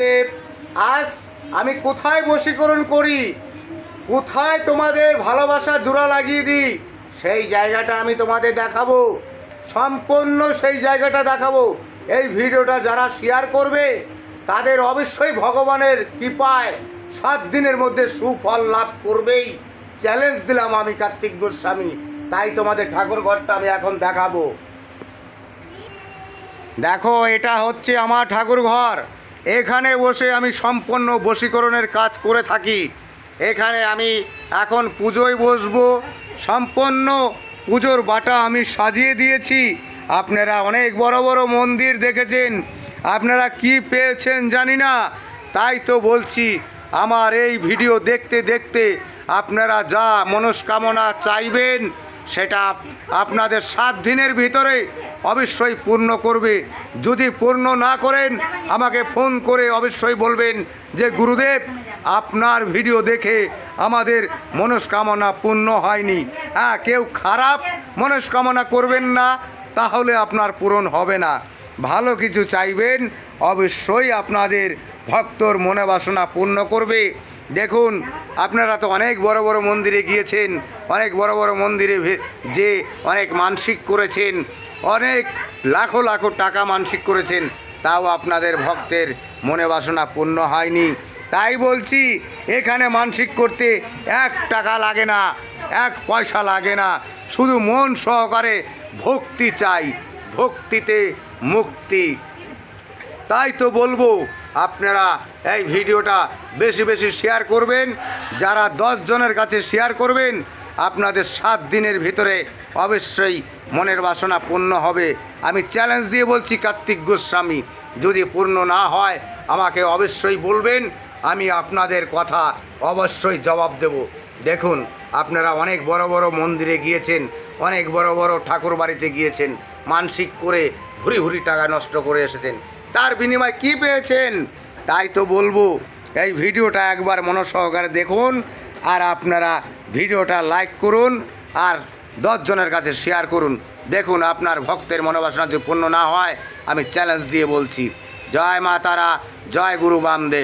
দেব, আজ আমি কোথায় বশীকরণ করি? কোথায় তোমাদের ভালোবাসা জোড়া লাগিয়ে দিই? সেই জায়গাটা আমি তোমাদের দেখাবো। সম্পূর্ণ সেই জায়গাটা দেখাবো। এই ভিডিওটা যারা শেয়ার করবে, তাদের অবশ্যই ভগবানের কৃপায় সাত দিনের মধ্যে সুফল লাভ করবেই। চ্যালেঞ্জ দিলাম আমি কার্তিক গোস্বামী। তাই তোমাদের ঠাকুর ঘরটা আমি এখন দেখাবো। দেখো, এটা হচ্ছে আমার ঠাকুর ঘর। এখানে বসে আমি সম্পন্ন বশীকরণের কাজ করে থাকি। এখানে আমি এখন পুজোয় বসবো। সম্পন্ন পুজোর বাটা আমি সাজিয়ে দিয়েছি। আপনারা অনেক বড় বড় মন্দির দেখেছেন। আপনারা কি পেয়েছেন জানি না। তাই তো বলছি, আমার এই ভিডিও দেখতে দেখতে আপনারা যা মনস্কামনা চাইবেন, সেটা আপনাদের সাত দিনের ভিতরে অবশ্যই পূর্ণ করবে। যদি পূর্ণ না করেন, আমাকে ফোন করে অবশ্যই বলবেন যে, গুরুদেব, আপনার ভিডিও দেখে আমাদের মনস্কামনা পূর্ণ হয়নি। হ্যাঁ কেউ খারাপ মনস্কামনা করবেন না, তাহলে আপনার পূরণ হবে না। ভালো কিছু চাইবেন, অবশ্যই আপনাদের ভক্তর মনে বাসনা পূর্ণ করবে। দেখুন, আপনারা তো অনেক বড় বড় মন্দিরে গিয়েছেন, অনেক বড় বড় মন্দিরে যে অনেক মানসিক করেছেন, অনেক লাখো লাখো টাকা মানসিক করেছেন, তাও আপনাদের ভক্তের মনে বাসনা পূর্ণ হয়নি। তাই বলছি, এখানে মানসিক করতে এক টাকা লাগে না, এক পয়সা লাগে না, শুধু মন সহকারে ভক্তি চাই, ভক্তিতে মুক্তি। তাই তো বলব, আপনারা এই ভিডিওটা বেশি বেশি শেয়ার করবেন, যারা দশ জনের কাছে শেয়ার করবেন, আপনাদের সাত দিনের ভিতরে অবশ্যই মনের বাসনা পূর্ণ হবে। আমি চ্যালেঞ্জ দিয়ে বলছি, কার্তিক গোস্বামী, যদি পূর্ণ না হয়, আমাকে অবশ্যই বলবেন, আমি আপনাদের কথা অবশ্যই জবাব দেব। দেখুন, আপনারা অনেক বড় বড় মন্দিরে গিয়েছেন, অনেক বড় বড় ঠাকুর বাড়িতে গিয়েছেন, মানসিক করে ভুরি ভুরি টাকা নষ্ট করে এসেছেন। তার বিনিময়ে কি পেয়েছেন? তাই তো বলব, এই ভিডিওটা একবার মনসহকারে দেখুন আর আপনারা ভিডিওটা লাইক করুন আর দশজনের কাছে শেয়ার করুন। দেখুন, আপনার ভক্তের মনোবাসনা যদি পূর্ণ না হয়, আমি চ্যালেঞ্জ দিয়ে বলছি। জয় মা তারা, জয় গুরু বামদেব।